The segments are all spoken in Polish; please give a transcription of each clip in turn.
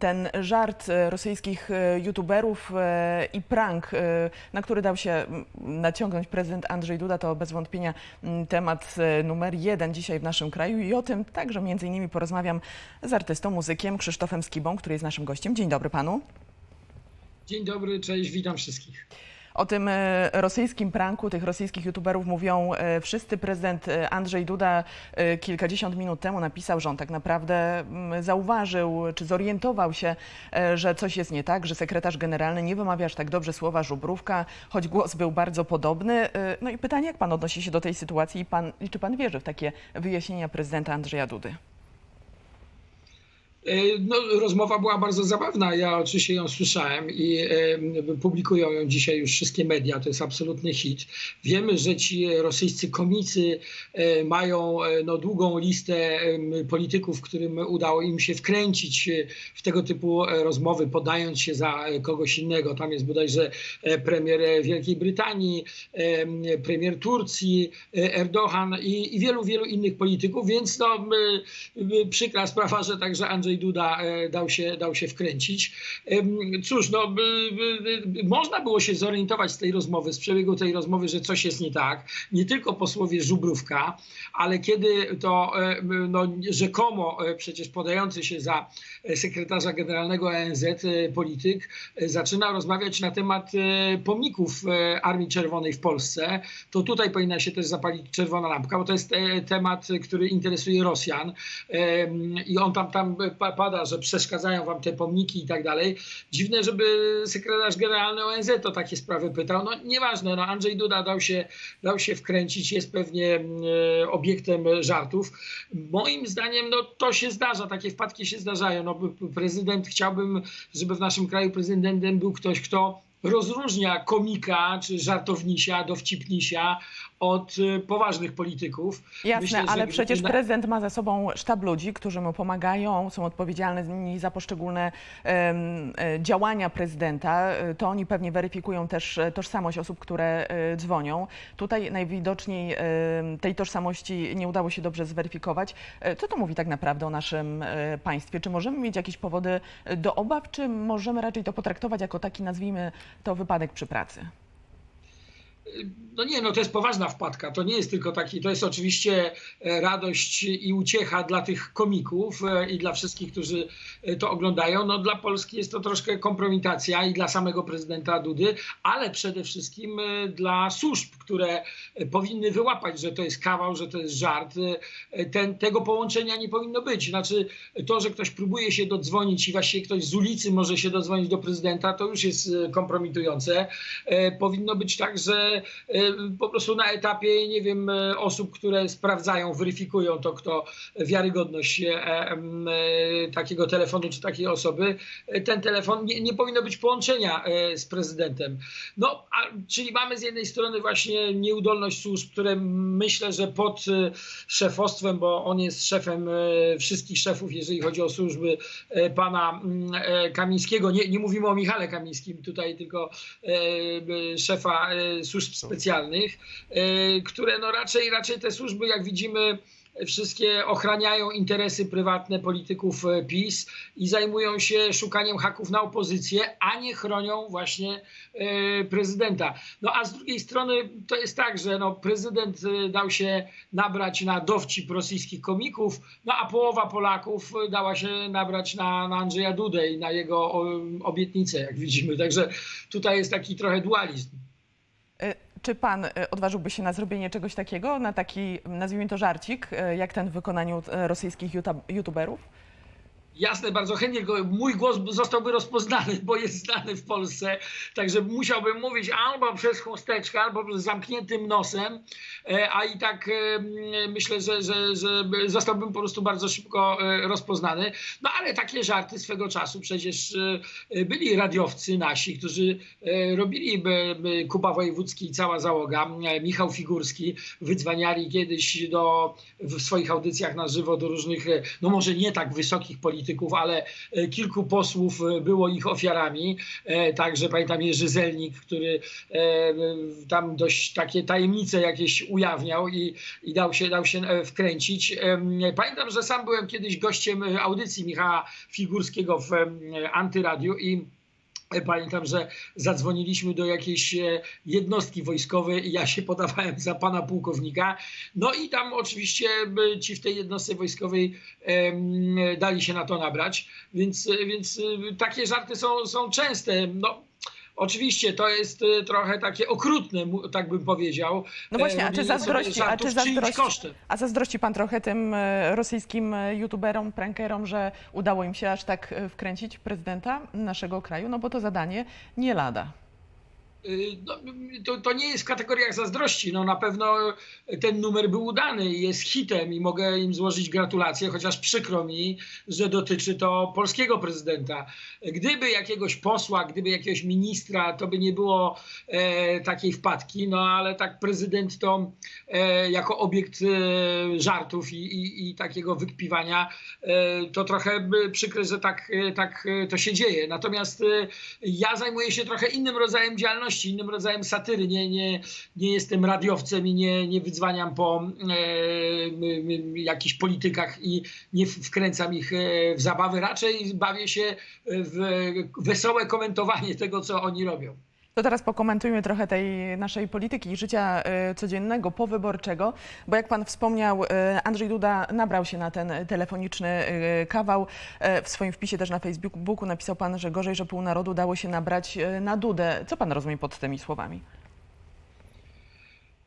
ten żart e, rosyjskich e, youtuberów e, i prank, na który dał się naciągnąć prezydent Andrzej Duda, to bez wątpienia temat numer jeden dzisiaj w naszym kraju i o tym także między innymi porozmawiam z artystą, muzykiem Krzysztofem Skibą, który jest naszym gościem. Dzień dobry panu. Dzień dobry, cześć, witam wszystkich. O tym e, rosyjskim pranku tych rosyjskich youtuberów mówią e, wszyscy. Prezydent e, Andrzej Duda kilkadziesiąt minut temu napisał, że on tak naprawdę mm, zauważył czy zorientował się, że coś jest nie tak, że sekretarz generalny nie wymawia aż tak dobrze słowa żubrówka, choć głos był bardzo podobny. No i pytanie, jak pan odnosi się do tej sytuacji i, pan, i czy pan wierzy w takie wyjaśnienia prezydenta Andrzeja Dudy? E, no, rozmowa była bardzo zabawna. Ja oczywiście ją słyszałem i e, publikują ją dzisiaj już wszystkie media. To jest absolutny hit. Wiemy, że ci rosyjscy komicy e, mają no, długą listę polityków, którym udało im się wkręcić w tego typu rozmowy, podając się za kogoś innego. Tam jest bodajże premier Wielkiej Brytanii, premier Turcji, Erdogan i, i wielu, wielu innych polityków, więc no, przykra sprawa, że także Andrzej Andrzej Duda e, dał się, dał się wkręcić. Cóż, no, można było się zorientować z tej rozmowy, z przebiegu tej rozmowy, że coś jest nie tak. Nie tylko po słowie żubrówka, ale kiedy to e, no, rzekomo e, przecież podający się za sekretarza generalnego ONZ polityk zaczyna rozmawiać na temat pomników Armii Czerwonej w Polsce, to tutaj powinna się też zapalić czerwona lampka, bo to jest temat, który interesuje Rosjan i on tam, tam pada, że przeszkadzają wam te pomniki i tak dalej. Dziwne, żeby sekretarz generalny ONZ o takie sprawy pytał. No nieważne, no Andrzej Duda dał się, dał się wkręcić, jest pewnie mm, e, obiektem żartów. Moim zdaniem no to się zdarza, takie wpadki się zdarzają. No, prezydent, chciałbym, żeby w naszym kraju prezydentem był ktoś, kto rozróżnia komika czy żartownisia, dowcipnisia od y, poważnych polityków. Jasne, Myślę, ale przecież prezydent ma za sobą sztab ludzi, którzy mu pomagają, są odpowiedzialni za poszczególne um, działania prezydenta. E, to oni pewnie weryfikują też tożsamość osób, które dzwonią. Tutaj najwidoczniej tej tożsamości nie udało się dobrze zweryfikować. Co to mówi tak naprawdę o naszym państwie? Czy możemy mieć jakieś powody do obaw, czy możemy raczej to potraktować jako taki, nazwijmy to, wypadek przy pracy? No nie, no to jest poważna wpadka. To nie jest tylko taki, to jest oczywiście e, radość i uciecha dla tych komików e, i dla wszystkich, którzy e, to oglądają. No dla Polski jest to troszkę kompromitacja i dla samego prezydenta Dudy, ale przede wszystkim dla służb, które powinny wyłapać, że to jest kawał, że to jest żart. Ten, tego połączenia nie powinno być. Znaczy to, że ktoś próbuje się dodzwonić i właśnie ktoś z ulicy może się dodzwonić do prezydenta, to już jest kompromitujące. Powinno być tak, że po prostu na etapie, nie wiem, e, osób, które sprawdzają, weryfikują to, kto wiarygodność e, takiego telefonu czy takiej osoby, ten telefon, nie, nie powinno być połączenia z prezydentem. No, a, czyli mamy z jednej strony właśnie nieudolność służb, które myślę, że pod szefostwem, bo on jest szefem wszystkich szefów, jeżeli chodzi o służby pana Kamińskiego, nie, nie mówimy o Michale Kamińskim tutaj, tylko szefa służb specjalnych, e, które no raczej, raczej te służby, jak widzimy, wszystkie ochraniają interesy prywatne polityków e, PiS i zajmują się szukaniem haków na opozycję, a nie chronią właśnie e, prezydenta. No a z drugiej strony to jest tak, że no, prezydent dał się nabrać na dowcip rosyjskich komików, no a połowa Polaków dała się nabrać na, na Andrzeja Dudę i na jego obietnice, jak widzimy. Także tutaj jest taki trochę dualizm. Czy pan e, odważyłby się na zrobienie czegoś takiego, na taki, nazwijmy to żarcik, e, jak ten w wykonaniu e, rosyjskich youtuberów? Jasne, bardzo chętnie. Mój głos zostałby rozpoznany, bo jest znany w Polsce. Także musiałbym mówić albo przez chusteczkę, albo z zamkniętym nosem, e, a i tak e, myślę, że, że, że zostałbym po prostu bardzo szybko e, rozpoznany. No ale takie żarty swego czasu przecież byli radiowcy nasi, którzy robili Kuba Wojewódzki i cała załoga, Michał Figurski, wydzwaniali kiedyś do, w swoich audycjach na żywo do różnych, no może nie tak wysokich polityków, polityków, ale e, kilku posłów e, było ich ofiarami. E, Także pamiętam Jerzy Zelnik, który tam dość takie tajemnice jakieś ujawniał i, i dał, się, dał się wkręcić. Pamiętam, że sam byłem kiedyś gościem audycji Michała Figurskiego w Antyradiu i Pamiętam, że zadzwoniliśmy do jakiejś e, jednostki wojskowej i ja się podawałem za pana pułkownika. No i tam oczywiście ci w tej jednostce wojskowej dali się na to nabrać. Więc, więc e, takie żarty są, są częste. No, oczywiście to jest e, trochę takie okrutne, tak bym powiedział. No właśnie, a czy robienie sobie zazdrości, a czy zazdrości, a zazdrości pan trochę tym e, rosyjskim youtuberom, prankerom, że udało im się aż tak wkręcić prezydenta naszego kraju? No bo to zadanie nie lada. Y, No, to, to nie jest w kategoriach zazdrości. No, na pewno ten numer był udany i jest hitem i mogę im złożyć gratulacje, chociaż przykro mi, że dotyczy to polskiego prezydenta. Gdyby jakiegoś posła, gdyby jakiegoś ministra, to by nie było e, takiej wpadki, no ale tak prezydent to e, jako obiekt e, żartów i, i, i takiego wykpiwania, e, to trochę przykre, że tak, e, tak e, to się dzieje. Natomiast ja zajmuję się trochę innym rodzajem działalności, innym rodzajem satyry. Nie, nie, nie jestem radiowcem i nie, nie wydzwaniam po e, jakichś politykach i nie wkręcam ich e, w zabawy. Raczej bawię się w wesołe komentowanie tego, co oni robią. To teraz pokomentujmy trochę tej naszej polityki i życia e, codziennego, powyborczego, bo jak pan wspomniał, e, Andrzej Duda nabrał się na ten telefoniczny e, kawał. W swoim wpisie też na Facebooku napisał pan, że gorzej, że pół narodu dało się nabrać na Dudę. Co pan rozumie pod tymi słowami?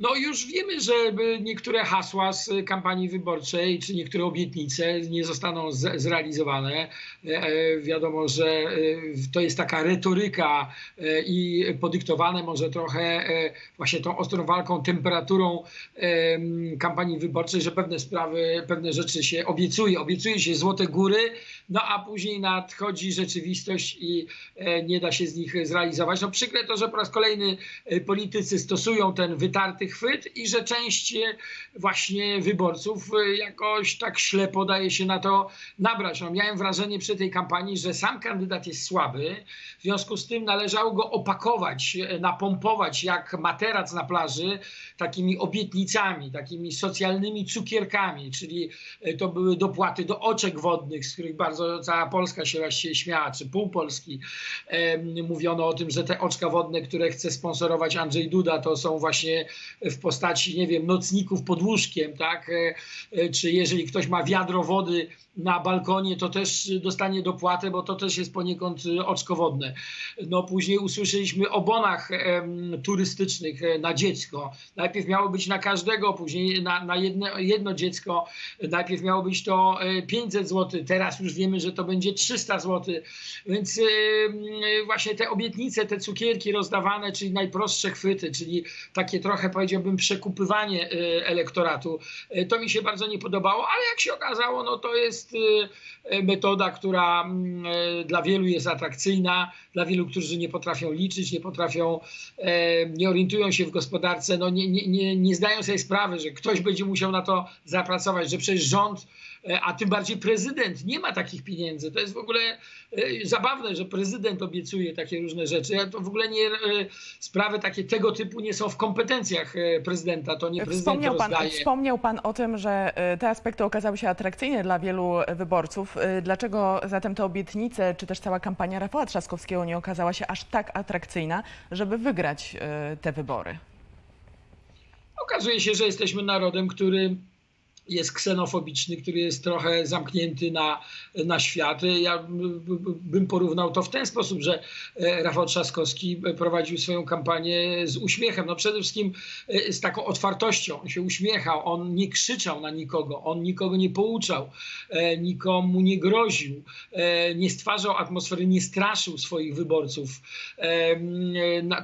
No już wiemy, że niektóre hasła z kampanii wyborczej, czy niektóre obietnice nie zostaną z- zrealizowane. E, e, Wiadomo, że e, to jest taka retoryka e, i podyktowane może trochę e, właśnie tą ostrą walką, temperaturą em, kampanii wyborczej, że pewne sprawy, pewne rzeczy się obiecuje. Obiecuje się złote góry, no a później nadchodzi rzeczywistość i nie da się z nich zrealizować. No przykre to, że po raz kolejny politycy stosują ten wytarty chwyt i że część e, właśnie wyborców e, jakoś tak ślepo daje się na to nabrać. No, miałem wrażenie przy tej kampanii, że sam kandydat jest słaby, w związku z tym należało go opakować, e, napompować jak materac na plaży takimi obietnicami, takimi socjalnymi cukierkami, czyli to były dopłaty do oczek wodnych, z których bardzo cała Polska się właściwie śmiała, czy pół Polski. Mówiono o tym, że te oczka wodne, które chce sponsorować Andrzej Duda, to są właśnie w postaci, nie wiem, nocników pod łóżkiem, tak? E, e, Czy jeżeli ktoś ma wiadro wody na balkonie, to też dostanie dopłatę, bo to też jest poniekąd e, oczko wodne. No później usłyszeliśmy o bonach em, turystycznych e, na dziecko. Najpierw miało być na każdego, później na, na jedno, jedno dziecko. Najpierw miało być to e, 500 zł, teraz już wiemy, że to będzie 300 zł. Więc właśnie te obietnice, te cukierki rozdawane, czyli najprostsze chwyty, czyli takie trochę powiedziałbym przekupywanie e, elektoratu, e, to mi się bardzo nie podobało, ale jak się okazało, no to jest e, metoda, która mm, e, dla wielu jest atrakcyjna, dla wielu, którzy nie potrafią liczyć, nie potrafią, e, nie orientują się w gospodarce, no nie, nie, nie, nie zdają sobie sprawy, że ktoś będzie musiał na to zapracować, że przecież rząd, a tym bardziej prezydent nie ma takich pieniędzy. To jest w ogóle e, zabawne, że prezydent obiecuje takie różne rzeczy. To w ogóle nie, e, sprawy takie tego typu nie są w kompetencjach e, prezydenta. To nie prezydent Wspomniał pan, rozdaje. wspomniał pan o tym, że e, te aspekty okazały się atrakcyjne dla wielu wyborców. E, Dlaczego zatem te obietnice, czy też cała kampania Rafała Trzaskowskiego nie okazała się aż tak atrakcyjna, żeby wygrać e, te wybory? Okazuje się, że jesteśmy narodem, który jest ksenofobiczny, który jest trochę zamknięty na, na świat. Ja bym porównał to w ten sposób, że e, Rafał Trzaskowski prowadził swoją kampanię z uśmiechem. No przede wszystkim e, z taką otwartością. On się uśmiechał, on nie krzyczał na nikogo, on nikogo nie pouczał, e, nikomu nie groził, nie stwarzał atmosfery, nie straszył swoich wyborców.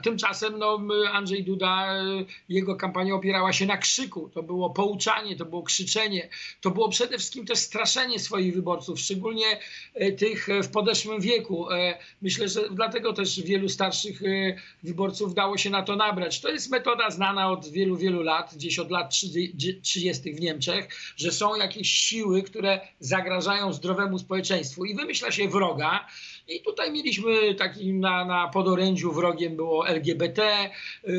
Tymczasem no, Andrzej Duda, jego kampania opierała się na krzyku. To było pouczanie, to było krzyczenie To było przede wszystkim też straszenie swoich wyborców, szczególnie e, tych e, w podeszłym wieku. E, Myślę, że dlatego też wielu starszych wyborców dało się na to nabrać. To jest metoda znana od wielu, wielu lat, gdzieś od lat 30. w Niemczech, że są jakieś siły, które zagrażają zdrowemu społeczeństwu i wymyśla się wroga. I tutaj mieliśmy taki na, na podorędziu wrogiem było LGBT, y,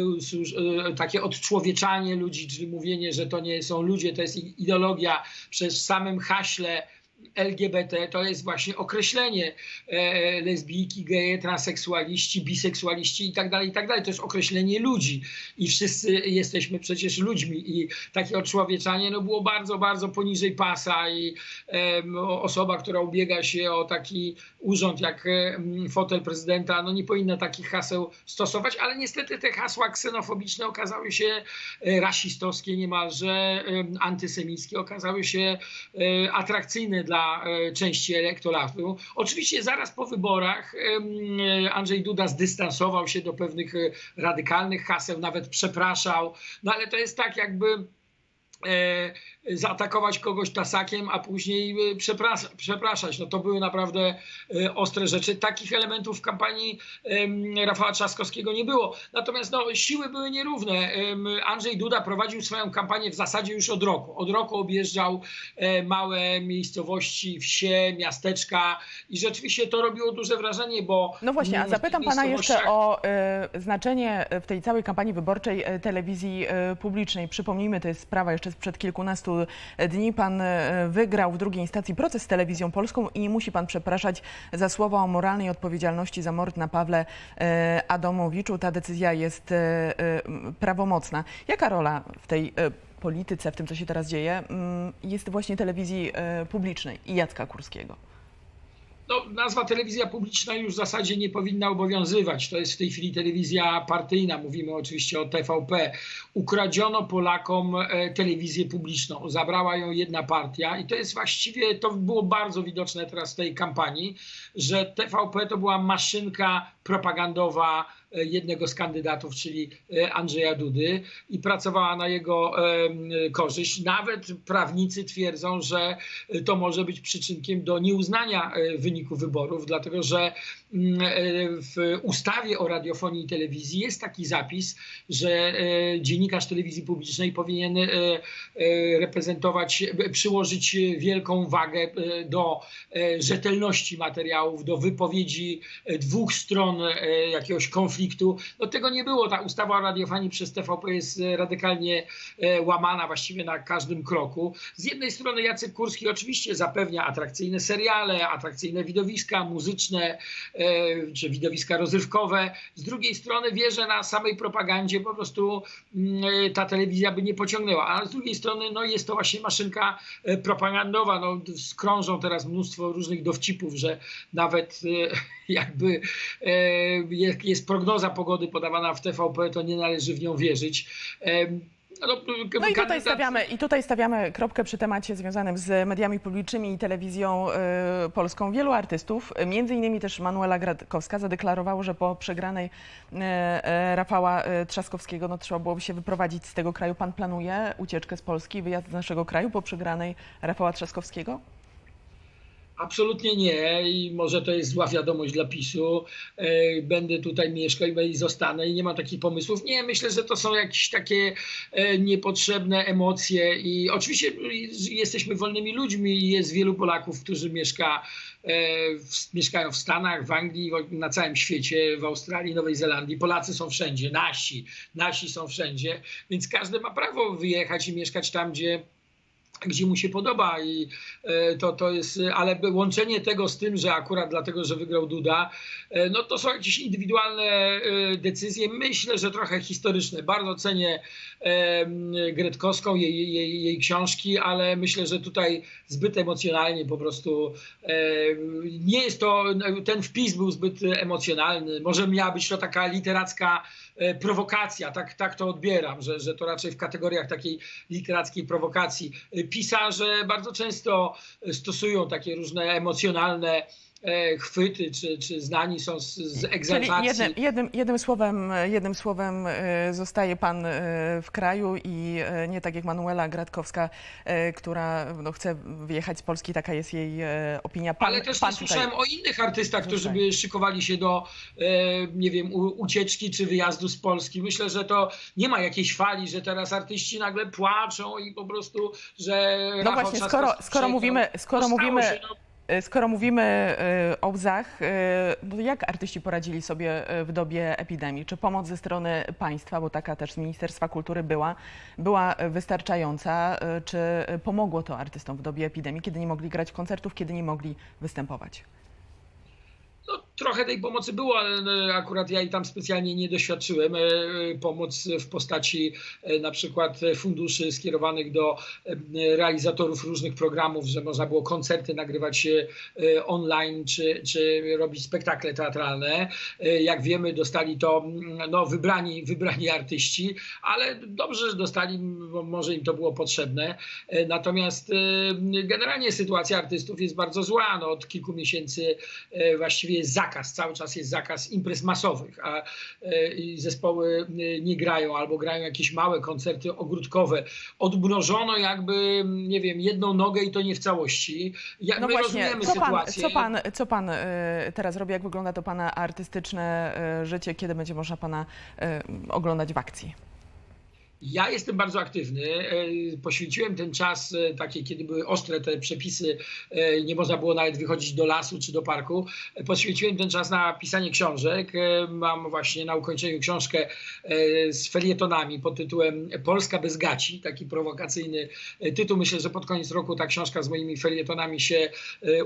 y, takie odczłowieczanie ludzi, czyli mówienie, że to nie są ludzie, to jest ideologia przez samym haśle LGBT to jest właśnie określenie e, lesbijki, geje, transseksualiści, biseksualiści i tak dalej, i tak dalej. To jest określenie ludzi. I wszyscy jesteśmy przecież ludźmi. I takie odczłowieczanie no, było bardzo, bardzo poniżej pasa i e, osoba, która ubiega się o taki urząd jak fotel prezydenta, no nie powinna takich haseł stosować, ale niestety te hasła ksenofobiczne okazały się e, rasistowskie niemalże, antysemickie, okazały się e, atrakcyjne dla e, części elektoratu. Oczywiście zaraz po wyborach e, Andrzej Duda zdystansował się do pewnych e, radykalnych haseł, nawet przepraszał, no ale to jest tak jakby zaatakować kogoś tasakiem, a później przepraszać. przepraszać. No to były naprawdę ostre rzeczy. Takich elementów w kampanii Rafała Trzaskowskiego nie było. Natomiast no, siły były nierówne. Andrzej Duda prowadził swoją kampanię w zasadzie już od roku. Od roku objeżdżał małe miejscowości, wsie, miasteczka i rzeczywiście to robiło duże wrażenie, bo... No właśnie, a zapytam pana jeszcze o y, znaczenie w tej całej kampanii wyborczej telewizji y, publicznej. Przypomnijmy, to jest sprawa jeszcze sprzed kilkunastu dni. Pan wygrał w drugiej instancji proces z telewizją polską i nie musi pan przepraszać za słowa o moralnej odpowiedzialności za mord na Pawle Adamowiczu. Ta decyzja jest prawomocna. Jaka rola w tej polityce, w tym, co się teraz dzieje, jest właśnie telewizji publicznej i Jacka Kurskiego? No, nazwa telewizja publiczna już w zasadzie nie powinna obowiązywać. To jest w tej chwili telewizja partyjna. Mówimy oczywiście o TVP. Ukradziono Polakom e, telewizję publiczną. Zabrała ją jedna partia i to jest właściwie, to było bardzo widoczne teraz w tej kampanii, że TVP to była maszynka propagandowa e, jednego z kandydatów, czyli e, Andrzeja Dudy i pracowała na jego korzyść. Nawet prawnicy twierdzą, że to może być przyczynkiem do nieuznania wyniku wyborów, dlatego że w ustawie o radiofonii i telewizji jest taki zapis, że dziennikarz telewizji publicznej powinien reprezentować, przyłożyć wielką wagę do rzetelności materiałów, do wypowiedzi dwóch stron jakiegoś konfliktu. No tego nie było. Ta ustawa o radiofonii przez TVP jest radykalnie łamana właściwie na każdym kroku. Z jednej strony Jacek Kurski oczywiście zapewnia atrakcyjne seriale, atrakcyjne widowiska muzyczne czy widowiska rozrywkowe. Z drugiej strony wie, że na samej propagandzie po prostu ta telewizja by nie pociągnęła. A z drugiej strony no, jest to właśnie maszynka propagandowa. No, skrążą teraz mnóstwo różnych dowcipów, że nawet jakby jest prognoza pogody podawana w TVP, to nie należy w nią wierzyć. No, no i, tutaj stawiamy, i tutaj stawiamy kropkę przy temacie związanym z mediami publicznymi i telewizją y, polską. Wielu artystów, między innymi też Manuela Gradkowska, zadeklarowało, że po przegranej y, y, Rafała Trzaskowskiego no, trzeba byłoby się wyprowadzić z tego kraju. Pan planuje ucieczkę z Polski, wyjazd z naszego kraju po przegranej Rafała Trzaskowskiego? Absolutnie nie i może to jest zła wiadomość dla PiSu. E, będę tutaj mieszkał i zostanę i nie ma takich pomysłów. Nie, myślę, że to są jakieś takie e, niepotrzebne emocje i oczywiście jesteśmy wolnymi ludźmi i jest wielu Polaków, którzy mieszka, e, mieszkają w Stanach, w Anglii, na całym świecie, w Australii, Nowej Zelandii. Polacy są wszędzie, nasi, nasi są wszędzie, więc każdy ma prawo wyjechać i mieszkać tam, gdzie gdzie mu się podoba i e, to, to jest, ale łączenie tego z tym, że akurat dlatego, że wygrał Duda, e, no to są jakieś indywidualne e, decyzje, myślę, że trochę historyczne. Bardzo cenię Gretkowską, jej, jej, jej książki, ale myślę, że tutaj zbyt emocjonalnie po prostu nie jest to, ten wpis był zbyt emocjonalny. Może miała być to taka literacka prowokacja, tak, tak to odbieram, że, że to raczej w kategoriach takiej literackiej prowokacji. Pisarze bardzo często stosują takie różne emocjonalne e, chwyty, czy, czy znani są z, z jednym, jednym, jednym słowem, jednym słowem e, zostaje pan e, w kraju i e, nie tak jak Manuela Gratkowska, e, która no, chce wyjechać z Polski, taka jest jej e, opinia. Pan, Ale też pan nie słyszałem o innych artystach, którzy by szykowali się do, e, nie wiem, ucieczki czy wyjazdu z Polski. Myślę, że to nie ma jakiejś fali, że teraz artyści nagle płaczą i po prostu, że No Rafał właśnie, skoro, skoro przegrał. mówimy, skoro mówimy, się, no. E, skoro mówimy e, o łzach, e, no jak artyści poradzili sobie w dobie epidemii? Czy pomoc ze strony państwa, bo taka też z Ministerstwa Kultury była, była wystarczająca? Czy pomogło to artystom w dobie epidemii, kiedy nie mogli grać koncertów, kiedy nie mogli występować? Trochę tej pomocy było, ale e, akurat ja jej tam specjalnie nie doświadczyłem. E, e, Pomoc w postaci na przykład funduszy skierowanych do realizatorów różnych programów, że można było koncerty nagrywać online czy, czy robić spektakle teatralne. Jak wiemy, dostali to mm, no, wybrani, wybrani artyści, ale dobrze, że dostali, bo może im to było potrzebne. Natomiast generalnie sytuacja artystów jest bardzo zła. No, od kilku miesięcy właściwie jest zakaz, cały czas jest zakaz imprez masowych, a e, zespoły e, nie grają albo grają jakieś małe koncerty ogródkowe. Odmrożono jakby, nie wiem, jedną nogę i to nie w całości. Ja, No właśnie, rozumiemy co pan, sytuację. co pan, co pan e, teraz robi? Jak wygląda to pana artystyczne życie? Kiedy będzie można pana oglądać w akcji? Ja jestem bardzo aktywny. E, Poświęciłem ten czas, e, takie kiedy były ostre te przepisy, e, nie można było nawet wychodzić do lasu czy do parku. Poświęciłem ten czas na pisanie książek. Mam właśnie na ukończeniu książkę z felietonami pod tytułem Polska bez gaci, taki prowokacyjny tytuł. Myślę, że pod koniec roku ta książka z moimi felietonami się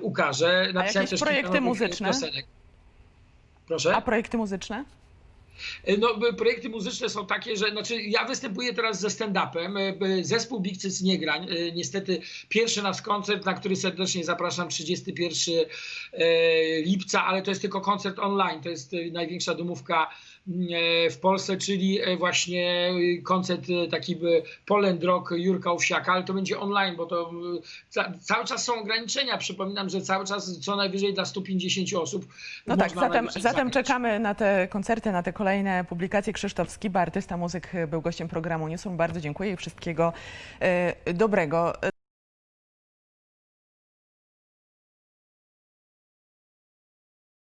ukaże. Napisałem jakieś też kilka projekty muzyczne? piosenek. Proszę? A projekty muzyczne? No, b- projekty muzyczne są takie, że znaczy ja występuję teraz ze stand-upem. e, Zespół Big Cyc nie gra. E, Niestety pierwszy nasz koncert, na który serdecznie zapraszam 31 e, lipca, ale to jest tylko koncert online. To jest e, największa domówka mm, e, w Polsce, czyli e, właśnie e, koncert e, taki e, Poland Rock Jurka Owsiaka, ale to będzie online, bo to e, ca cały czas są ograniczenia. Przypominam, że cały czas co najwyżej dla 150 osób. No tak, zatem, zatem zagrać. czekamy na te koncerty, na te kolejne publikacje. Krzysztof Skiba, artysta, muzyk, był gościem programu Newsroom. Bardzo dziękuję i wszystkiego e, dobrego.